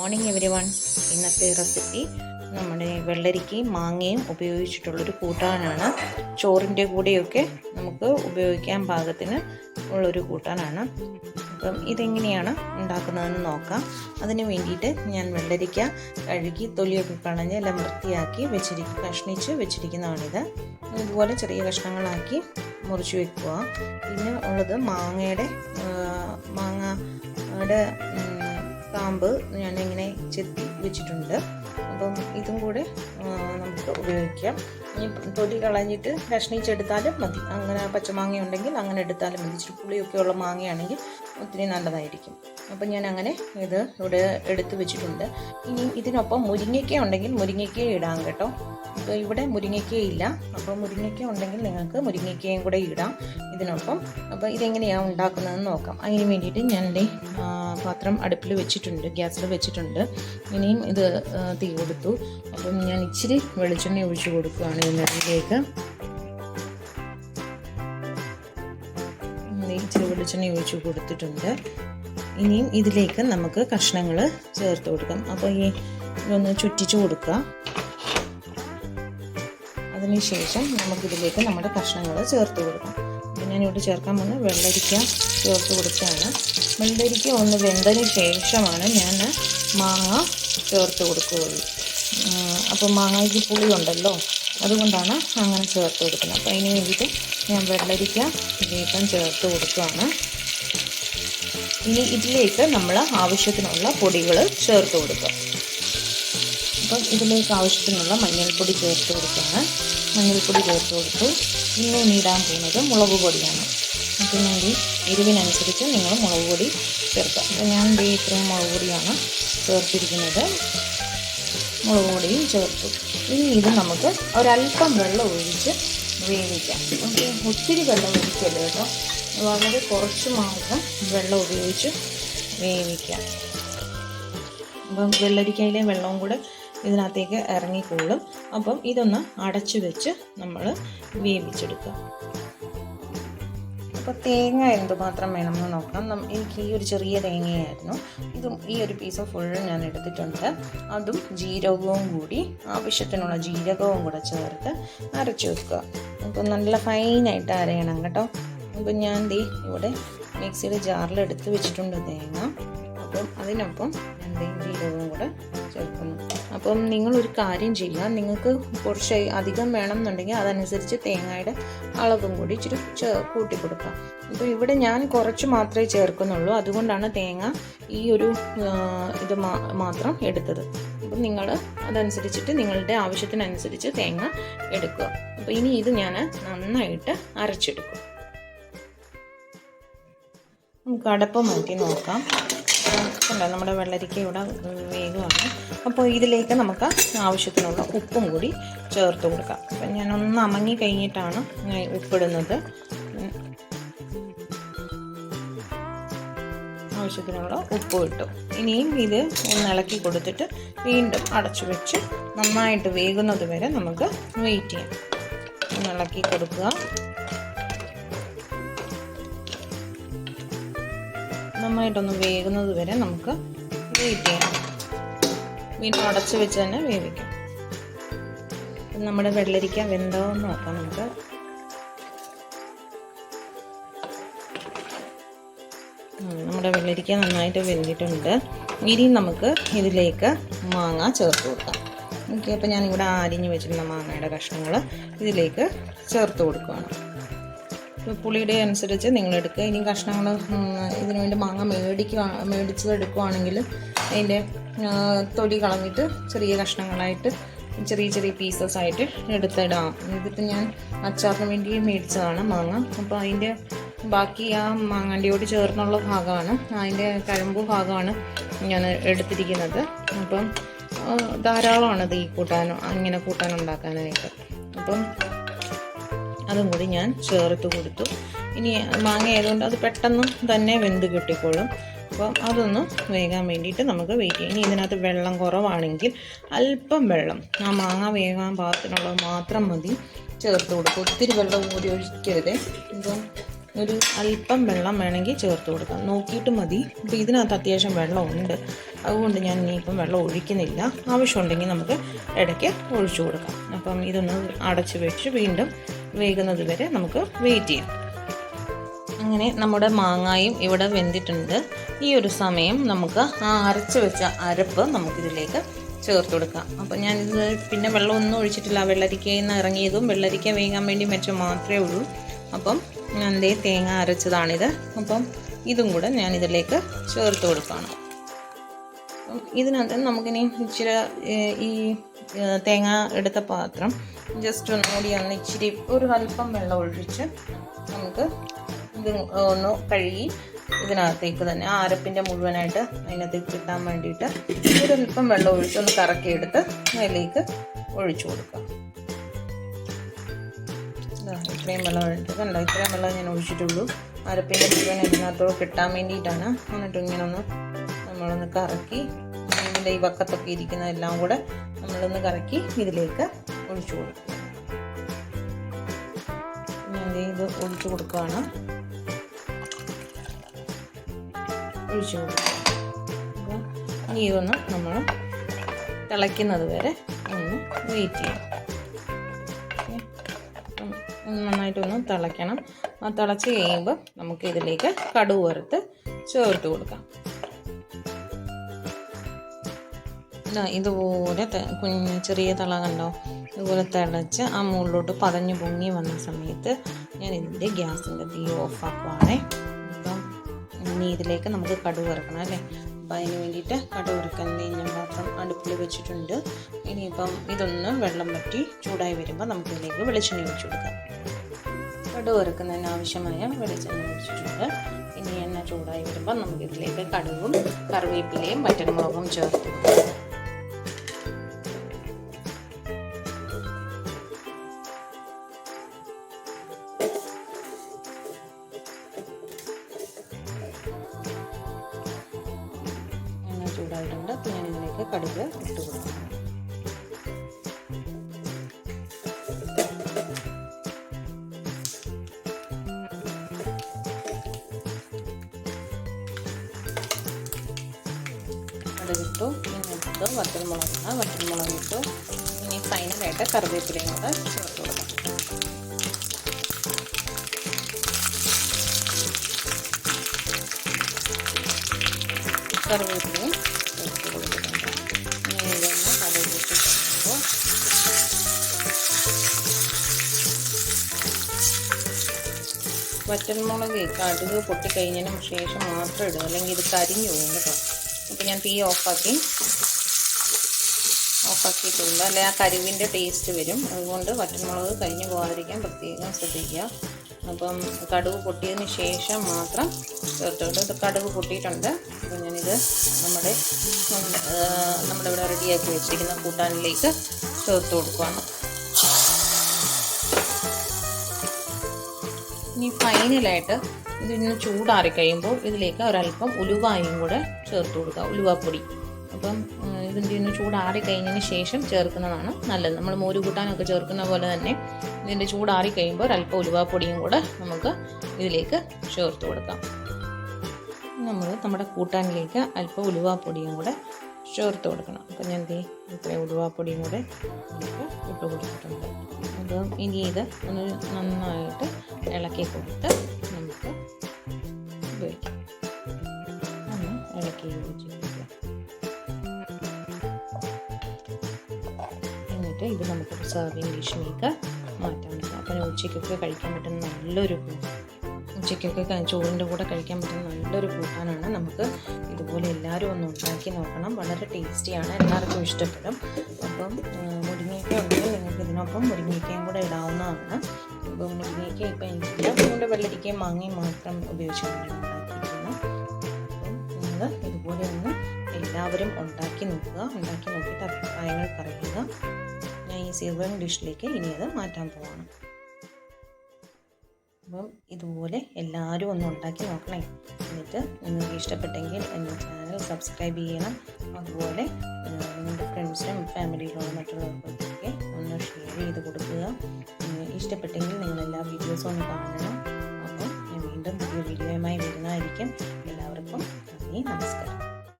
Morning everyone ഇന്നത്തെ recipe നമ്മുടെ വെള്ളരിക്കയും മാങ്ങയും ഉപയോഗിച്ചിട്ടുള്ളൊരു കൂട്ടാനാണ്. ചോറിന്റെ കൂടെയൊക്കെ നമുക്ക് ഉപയോഗിക്കാൻ പാകത്തിന് ഉള്ളൊരു കൂട്ടാനാണ്. അപ്പം ഇതെങ്ങനെയാണ് ഉണ്ടാക്കുന്നതെന്ന് നോക്കാം. അതിന് വേണ്ടിയിട്ട് ഞാൻ വെള്ളരിക്ക കഴുകി തൊലിയൊക്കെ കളഞ്ഞ് എല്ലാം വൃത്തിയാക്കി വെച്ചിരിക്കും കഷ്ണിച്ച് വെച്ചിരിക്കുന്നതാണിത്. ഇതുപോലെ ചെറിയ കഷ്ണങ്ങളാക്കി മുറിച്ച് വെക്കുക. പിന്നെ ഉള്ളത് മാങ്ങയുടെ മാങ്ങയുടെ ഉം, ഞാൻ ഇങ്ങനെ ചെത്തി വെച്ചിട്ടുണ്ട്. അപ്പം ഇതും കൂടെ നമുക്ക് ഉപയോഗിക്കാം. ഇനി തൊലി കളഞ്ഞിട്ട് കഷ്ണിച്ചെടുത്താലും മതി. അങ്ങനെ പച്ചമാങ്ങ ഉണ്ടെങ്കിൽ അങ്ങനെ എടുത്താലും മതി. ഇച്ചിരി പുളിയൊക്കെ ഉള്ള മാങ്ങയാണെങ്കിൽ ഒത്തിരി നല്ലതായിരിക്കും. അപ്പം ഞാൻ അങ്ങനെ ഇത് ഇവിടെ എടുത്തു വെച്ചിട്ടുണ്ട്. ഇനി ഇതിനൊപ്പം മുരിങ്ങയ്ക്ക ഉണ്ടെങ്കിൽ മുരിങ്ങയ്ക്ക ഇടാം കേട്ടോ. ഇപ്പോൾ ഇവിടെ മുരിങ്ങയ്ക്ക ഇല്ല. അപ്പോൾ മുരിങ്ങയ്ക്ക ഉണ്ടെങ്കിൽ നിങ്ങൾക്ക് മുരിങ്ങയ്ക്കയും കൂടെ ഇടാം ഇതിനൊപ്പം. അപ്പോൾ ഇതെങ്ങനെയാണ് ഉണ്ടാക്കുന്നതെന്ന് നോക്കാം. അതിന് വേണ്ടിയിട്ട് ഞാൻ എന്റെ പാത്രം അടുപ്പിൽ വെച്ചിട്ടുണ്ട് ഗ്യാസിൽ വെച്ചിട്ടുണ്ട്. ഇനിയും ഇത് തീ കൊടുത്തു. അപ്പം ഞാൻ ഇച്ചിരി വെളിച്ചെണ്ണ ഒഴിച്ചു കൊടുക്കുകയാണ് ഇതിനടിയിലേക്ക് ഇച്ചിരി വെളിച്ചെണ്ണ ഒഴിച്ചു കൊടുത്തിട്ടുണ്ട്. ഇനിയും ഇതിലേക്ക് നമുക്ക് കഷ്ണങ്ങൾ ചേർത്ത് കൊടുക്കാം. അപ്പോൾ ഈ ഇതൊന്ന് ചുറ്റിച്ചു കൊടുക്കുക അതിനുശേഷം നമുക്കിതിലേക്ക് നമ്മുടെ കഷ്ണങ്ങൾ ചേർത്ത് കൊടുക്കാം. അപ്പോൾ ഞാനിവിടെ ചേർക്കാൻ പോകുന്ന വെള്ളരിക്ക ചേർത്ത് കൊടുക്കുകയാണ്. വെള്ളരിക്ക ഒന്ന് വെന്തതിന് ശേഷമാണ് ഞാൻ മാങ്ങ ചേർത്ത് കൊടുക്കുകയുള്ളൂ. അപ്പോൾ മാങ്ങയ്ക്ക് പുളി ഉണ്ടല്ലോ അതുകൊണ്ടാണ് അങ്ങനെ ചേർത്ത് കൊടുക്കുന്നത്. അപ്പോൾ അതിന് വേണ്ടിയിട്ട് ഞാൻ വെള്ളരിക്ക ഇതിലേക്കും ചേർത്ത് കൊടുക്കുകയാണ്. ഇനി ഇതിലേക്ക് നമ്മൾ ആവശ്യത്തിനുള്ള പൊടികൾ ചേർത്ത് കൊടുക്കുക. അപ്പം ഇതിലേക്ക് ആവശ്യത്തിനുള്ള മഞ്ഞൾപ്പൊടി ചേർത്ത് കൊടുക്കുകയാണ്. മഞ്ഞൾപ്പൊടി ചേർത്ത് കൊടുത്തു. ഇന്ന് നീടാൻ പോകുന്നത് മുളക് പൊടിയാണ്. ഈ എരിവിനനുസരിച്ച് നിങ്ങൾ മുളക് പൊടി ചേർക്കുക. അപ്പം ഞാൻ ഇത്രയും മുളക് പൊടിയാണ് ചേർത്തിരിക്കുന്നത്. മുളക് പൊടിയും ചേർത്തു. ഇനി ഇത് നമുക്ക് ഒരല്പം വെള്ളം ഒഴിച്ച് വേവിക്കാം. ഓക്കെ ഒത്തിരി വെള്ളം ഒഴിക്കല്ലോ കേട്ടോ. വളരെ കുറച്ച് മാത്രം വെള്ളം ഉപയോഗിച്ച് വേവിക്കാം. അപ്പം വെള്ളരിക്കയിലെ വെള്ളവും കൂടെ ഇതിനകത്തേക്ക് ഇറങ്ങിക്കൊള്ളും. അപ്പം ഇതൊന്ന് അടച്ചു വെച്ച് നമ്മൾ വേവിച്ചെടുക്കുക അപ്പോൾ തേങ്ങ എന്തുമാത്രം വേണമെന്ന് നോക്കാം നം- എനിക്ക് ഈ ഒരു ചെറിയ തേങ്ങയായിരുന്നു. ഇതും ഈ ഒരു പീസ് ഫുൾ ഞാൻ എടുത്തിട്ടുണ്ട്. അതും ജീരകവും കൂടി ആവശ്യത്തിനുള്ള ജീരകവും കൂടെ ചേർത്ത് അരച്ചു വെക്കുക. അപ്പോൾ നല്ല ഫൈനായിട്ട് അരയണം കേട്ടോ. അപ്പം ഞാൻ ദേ ഇവിടെ മിക്സിയുടെ ജാറിൽ എടുത്ത് വെച്ചിട്ടുണ്ട് തേങ്ങ. അപ്പം അതിനൊപ്പം ഞാൻ ജീരകവും കൂടെ അപ്പം നിങ്ങളൊരു കാര്യം ചെയ്യുക. നിങ്ങൾക്ക് കുറച്ച് അധികം വേണം എന്നുണ്ടെങ്കിൽ അതനുസരിച്ച് തേങ്ങയുടെ അളവും കൂടി ഇച്ചിരി ചേ കൂട്ടി കൊടുക്കാം അപ്പോൾ ഇവിടെ ഞാൻ കുറച്ച് മാത്രമേ ചേർക്കുന്നുള്ളൂ. അതുകൊണ്ടാണ് തേങ്ങ ഈ ഒരു ഇത് മാത്രം എടുത്തത്. അപ്പം നിങ്ങൾ അതനുസരിച്ചിട്ട് നിങ്ങളുടെ ആവശ്യത്തിനനുസരിച്ച് തേങ്ങ എടുക്കുക. അപ്പോൾ ഇനി ഇത് ഞാൻ നന്നായിട്ട് അരച്ചെടുക്കും. നമുക്ക് അടപ്പ് മാറ്റി നോക്കാം. കണ്ടോ നമ്മുടെ വെള്ളരിക്ക ഇവിടെ വേഗമാണ്. അപ്പോൾ ഇതിലേക്ക് നമുക്ക് ആവശ്യത്തിനുള്ള ഉപ്പും കൂടി ചേർത്ത് കൊടുക്കാം. അപ്പം ഞാനൊന്ന് അമങ്ങി കഴിഞ്ഞിട്ടാണ് ഞാൻ ഉപ്പിടുന്നത്. ആവശ്യത്തിനുള്ള ഉപ്പ് ഇട്ടു. ഇനിയും ഇത് ഒന്ന് ഇളക്കി കൊടുത്തിട്ട് വീണ്ടും അടച്ചു വെച്ച് നന്നായിട്ട് വേകുന്നത് വരെ നമുക്ക് വെയിറ്റ് ചെയ്യാം. ഒന്ന് ഇളക്കി കൊടുക്കുക. നന്നായിട്ടൊന്ന് വേകുന്നത് വരെ നമുക്ക് വെയിറ്റ് ചെയ്യാം. വീണ്ടും അടച്ചു വെച്ച് തന്നെ വേവിക്കാം. നമ്മുടെ വെള്ളരിക്ക വെന്തോ എന്ന് നോക്കാം നമുക്ക്. നമ്മുടെ വെള്ളരിക്ക നന്നായിട്ട് വെന്തിട്ടുണ്ട്. ഇനി നമുക്ക് ഇതിലേക്ക് മാങ്ങ ചേർത്ത് കൊടുക്കാം. ഓക്കെ അപ്പോൾ ഞാനിവിടെ അരിഞ്ഞ് വെച്ചിരുന്ന മാങ്ങയുടെ കഷ്ണങ്ങൾ ഇതിലേക്ക് ചേർത്ത് കൊടുക്കുകയാണ് പുളിയുടെ അനുസരിച്ച് നിങ്ങൾ എടുക്കുക ഇനി കഷ്ണങ്ങൾ ഇതിനു വേണ്ടി മാങ്ങ മേടിക്കുക മേടിച്ചത് എടുക്കുവാണെങ്കിൽ അതിന്റെ തൊലി കളഞ്ഞിട്ട് ചെറിയ കഷ്ണങ്ങളായിട്ട് ചെറിയ ചെറിയ പീസസ് ആയിട്ട് എടുത്തിടാം. ഇതിപ്പോൾ ഞാൻ അച്ചാറിന് വേണ്ടി മേടിച്ചതാണ് മാങ്ങ. അപ്പോൾ അതിന്റെ ബാക്കി ആ മാങ്ങാണ്ടിയോട് ചേർന്നുള്ള ഭാഗമാണ് അതിന്റെ കഴമ്പ് ഭാഗമാണ് ഞാൻ എടുത്തിരിക്കുന്നത്. അപ്പം ധാരാളമാണ് ഇത് ഈ കൂട്ടാനും കൂട്ടാൻ ഉണ്ടാക്കാനായിട്ട്. അപ്പം അതും കൂടി ഞാൻ ചേർത്ത് കൊടുത്തു. ഇനി മാങ്ങ ആയതുകൊണ്ട് അത് പെട്ടെന്ന് തന്നെ വെന്ത് കിട്ടിക്കോളും. അപ്പം അതൊന്ന് വേകാൻ വേണ്ടിയിട്ട് നമുക്ക് വെയിറ്റ് ചെയ്യാം. ഇനി ഇതിനകത്ത് വെള്ളം കുറവാണെങ്കിൽ അല്പം വെള്ളം. ആ മാങ്ങ വേകാൻ പാകത്തിനുള്ളത് മാത്രം മതി. ചേർത്ത് കൊടുക്കും. ഒത്തിരി വെള്ളം കൂടി ഒഴിക്കരുത്. ഇപ്പം ഒരു അല്പം വെള്ളം വേണമെങ്കിൽ ചേർത്ത് കൊടുക്കാം. നോക്കിയിട്ട് മതി. അപ്പോൾ ഇതിനകത്ത് അത്യാവശ്യം വെള്ളമുണ്ട്. അതുകൊണ്ട് ഞാൻ ഇനിയിപ്പം വെള്ളം ഒഴിക്കുന്നില്ല. ആവശ്യമുണ്ടെങ്കിൽ നമുക്ക് ഇടയ്ക്ക് ഒഴിച്ചു കൊടുക്കാം. അപ്പം ഇതൊന്ന് അടച്ച് വെച്ച് വീണ്ടും വേകുന്നത് വരെ നമുക്ക് വെയിറ്റ് ചെയ്യാം. അങ്ങനെ നമ്മുടെ മാങ്ങായും ഇവിടെ വെന്തിട്ടുണ്ട്. ഈ ഒരു സമയം നമുക്ക് ആ അരച്ച് വെച്ച അരപ്പ് നമുക്കിതിലേക്ക് ചേർത്ത് കൊടുക്കാം. അപ്പം ഞാനിത് പിന്നെ വെള്ളമൊന്നും ഒഴിച്ചിട്ടില്ല. വെള്ളരിക്കയിൽ നിന്ന് ഇറങ്ങിയതും വെള്ളരിക്ക വേകാൻ വേണ്ടി വെച്ച മാത്രമേ ഉള്ളൂ. അപ്പം ഞാൻ ദേ തേങ്ങ അരച്ചതാണിത്. അപ്പം ഇതും കൂടെ ഞാൻ ഇതിലേക്ക് ചേർത്ത് കൊടുക്കുകയാണ് അപ്പം ഇതിനകത്ത് നമുക്കിനി ഇച്ചിരി ഈ തേങ്ങ എടുത്ത പാത്രം ജസ്റ്റ് ഒന്നുകൂടി ഒന്ന് ഇച്ചിരി ഒരു അല്പം വെള്ളം ഒഴിച്ച് നമുക്ക് ഇത് ഒന്ന് കഴുകി ഇതിനകത്തേക്ക് തന്നെ ആ അരപ്പിന്റെ മുഴുവനായിട്ട് അതിനകത്തേക്ക് കിട്ടാൻ വേണ്ടിയിട്ട് ഒരല്പം വെള്ളം ഒഴിച്ച് ഒന്ന് കറക്കിയെടുത്ത് അതിലേക്ക് ഒഴിച്ചു കൊടുക്കാം. ഇത്രയും വെള്ളം ഒഴിച്ചത് കണ്ടോ? ഇത്രയും വെള്ളം ഞാൻ ഒഴിച്ചിട്ടുള്ളൂ. അരപ്പിന്റെ മുഴുവൻ ഇതിനകത്തോട് കിട്ടാൻ വേണ്ടിയിട്ടാണ്. എന്നിട്ട് ഇങ്ങനെ ഒന്ന് നമ്മളൊന്ന് കറക്കി ഇതിന്റെ ഈ വക്കത്തൊക്കെ ഇരിക്കുന്ന എല്ലാം കൂടെ നമ്മളൊന്ന് കറക്കി ഇതിലേക്ക് ഒഴിച്ചു കൊടുക്കും. ഞാൻ ഇത് ഒഴിച്ചു കൊടുക്കുകയാണ്. ഒഴിച്ചു കൊടുക്കുക അപ്പം ഇനി ഇതൊന്ന് നമ്മൾ തിളയ്ക്കുന്നത് വരെ ഒന്ന് വെയിറ്റ് ചെയ്യണം. നന്നായിട്ടൊന്ന് തിളയ്ക്കണം. തിളച്ച് കഴിയുമ്പോൾ നമുക്ക് ഇതിലേക്ക് കടുക് വറുത്ത് ചേർത്ത് കൊടുക്കാം. ഇതുപോലെ കുഞ്ഞ് ചെറിയ തള കണ്ടോ? ഇതുപോലെ തിളച്ച് ആ മുകളിലോട്ട് പതഞ്ഞ് പൊങ്ങി വന്ന സമയത്ത് ഞാൻ ഇതിന്റെ ഗ്യാസിന്റെ തീ ഓഫാക്കുവാണേ അപ്പം ഇനി ഇതിലേക്ക് നമുക്ക് കടുക് ഇറക്കണം അല്ലേ? അപ്പം അതിന് വേണ്ടിയിട്ട് കടുക് ഇറക്കാൻ ഞാൻ പാത്രം അടുപ്പിൽ വെച്ചിട്ടുണ്ട്. ഇനിയിപ്പം ഇതൊന്ന് വെള്ളം പറ്റി ചൂടായി വരുമ്പോൾ നമുക്ക് ഇതിലേക്ക് വെളിച്ചെണ്ണ ഒഴിച്ചു കൊടുക്കാം. കടുക് വറുക്കുന്നതിന് ആവശ്യമായ വെളിച്ചെണ്ണ ഒഴിച്ചിട്ടുണ്ട്. ഇനി എണ്ണ ചൂടായി വരുമ്പോൾ നമുക്ക് ഇതിലേക്ക് കടുകും കറിവേപ്പിലയും വറ്റൽമുളകും ചേർത്ത് കൊടുക്കാം. എണ്ണ ചൂടായിട്ടുണ്ട് അപ്പോൾ ഞാൻ ഇതിലേക്ക് കടുക് ഇട്ട് കൊടുക്കാം കടുകിട്ടു ഇനി ഇട്ട് വറ്റൽമുളകാണ് വറ്റൽമുളക് ഇട്ടു ഇനി ഫൈനലായിട്ട് കറിവേപ്പിലയും കൂടെ ചേർത്ത് കൊടുക്കാം കറിവേപ്പിലയും വറ്റൽമുളക് കടുക് പൊട്ടിക്കഴിഞ്ഞതിന് ശേഷം മാത്രം ഇടും അല്ലെങ്കിൽ ഇത് കരിഞ്ഞു പോകും കേട്ടോ. അപ്പോൾ ഞാൻ തീ ഓഫാക്കി ഓഫാക്കിയിട്ടുണ്ട്. അല്ലെ ആ കരിവിന്റെ ടേസ്റ്റ് വരും. അതുകൊണ്ട് വറ്റൽമുളക് കരിഞ്ഞു പോകാതിരിക്കാൻ പ്രത്യേകം ശ്രദ്ധിക്കുക. അപ്പം കടുക് പൊട്ടിയതിന് ശേഷം മാത്രം ചേർത്തോട്ട് ഇത് കടുക് പൊട്ടിയിട്ടുണ്ട്. അപ്പോൾ ഞാനിത് നമ്മുടെ നമ്മുടെ ഇവിടെ റെഡിയാക്കി വെച്ചിരിക്കുന്ന കൂട്ടാനിലേക്ക് ചേർത്ത് കൊടുക്കുകയാണ് ഇനി ഫൈനലായിട്ട് ഇതിന് ചൂടാറി കഴിയുമ്പോൾ ഇതിലേക്ക് ഒരല്പം ഉലുവായും കൂടെ ചേർത്ത് കൊടുക്കുക ഉലുവാപ്പൊടി. അപ്പം ഇതിന്റെ ഒന്ന് ചൂടാറി കഴിഞ്ഞതിന് ശേഷം ചേർക്കുന്നതാണ് നല്ലത്. നമ്മൾ മോര് കൂട്ടാനൊക്കെ ചേർക്കുന്ന പോലെ തന്നെ ഇതിന്റെ ചൂടാറി കഴിയുമ്പോൾ ഒരല്പം ഉലുവാപ്പൊടിയും കൂടെ നമുക്ക് ഇതിലേക്ക് ചേർത്ത് കൊടുക്കാം. നമ്മൾ നമ്മുടെ കൂട്ടാനിലേക്ക് അല്പം ഉലുവാപ്പൊടിയും കൂടെ ചേർത്ത് കൊടുക്കണം. അപ്പം ഞാൻ ദേ ഇത്രയും ഉലുവാപ്പൊടിയും കൂടെ ഇട്ട് കൊടുത്തിട്ടുണ്ട്. അപ്പം ഇനി ഇത് ഒന്ന് നന്നായിട്ട് ഇളക്കി കൊടുത്ത് നമുക്ക് ഉപയോഗിക്കാം. ഇളക്കി എന്നിട്ട് ഇത് നമുക്ക് സർവിങ് ഡിഷിലേക്ക് മാറ്റാൻ പറ്റും. അപ്പം ഉച്ചയ്ക്കൊക്കെ കഴിക്കാൻ പറ്റുന്ന നല്ലൊരു ഉച്ചയ്ക്കൊക്കെ ചോറിന്റെ കൂടെ കഴിക്കാൻ പറ്റുന്ന നല്ലൊരു കൂട്ടാനാണ് നമുക്ക് ഇതുപോലെ എല്ലാവരും ഒന്ന് ഉണ്ടാക്കി നോക്കണം. വളരെ ടേസ്റ്റിയാണ് എല്ലാവർക്കും ഇഷ്ടപ്പെടും. അപ്പം മുരിങ്ങയ്ക്ക ഉണ്ടെങ്കിൽ നിങ്ങൾക്ക് ഇതിനൊപ്പം മുരിങ്ങയ്ക്കയും കൂടെ ഇടാവുന്നതാണ്. അപ്പം മുരിങ്ങയ്ക്ക ഇപ്പം എനിക്കില്ല വെള്ളരിക്കയും മാങ്ങയും മാത്രം ഉപയോഗിച്ചുകൊണ്ട് ഉണ്ടാക്കിയിരിക്കുന്നത് അപ്പം നിങ്ങൾ ഇതുപോലെ ഒന്ന് എല്ലാവരും ഉണ്ടാക്കി നോക്കുക. ഉണ്ടാക്കി നോക്കിയിട്ട് അഭിപ്രായങ്ങൾ പറയുക. ഞാൻ ഈ സിൽവർ ഡിഷിലേക്ക് ഇനി അത് മാറ്റാൻ പോവാണ്. അപ്പം ഇതുപോലെ എല്ലാവരും ഒന്ന് ഉണ്ടാക്കി നോക്കണേ. എന്നിട്ട് നിങ്ങൾക്ക് ഇഷ്ടപ്പെട്ടെങ്കിൽ എന്റെ ചാനൽ സബ്സ്ക്രൈബ് ചെയ്യണം. അതുപോലെ നിങ്ങളുടെ ഫ്രണ്ട്സിനും ഫാമിലിയിലുള്ള മറ്റുള്ളവർക്കൊക്കെ ഒന്ന് ഷെയർ ചെയ്ത് കൊടുക്കുക. ഇഷ്ടപ്പെട്ടെങ്കിൽ നിങ്ങൾ എല്ലാ വീഡിയോസും ഒന്ന് കാണണം. അപ്പം ഞാൻ വീണ്ടും പുതിയ വീഡിയോയുമായി വരുന്നതായിരിക്കും. എല്ലാവർക്കും നന്ദി നമസ്കാരം.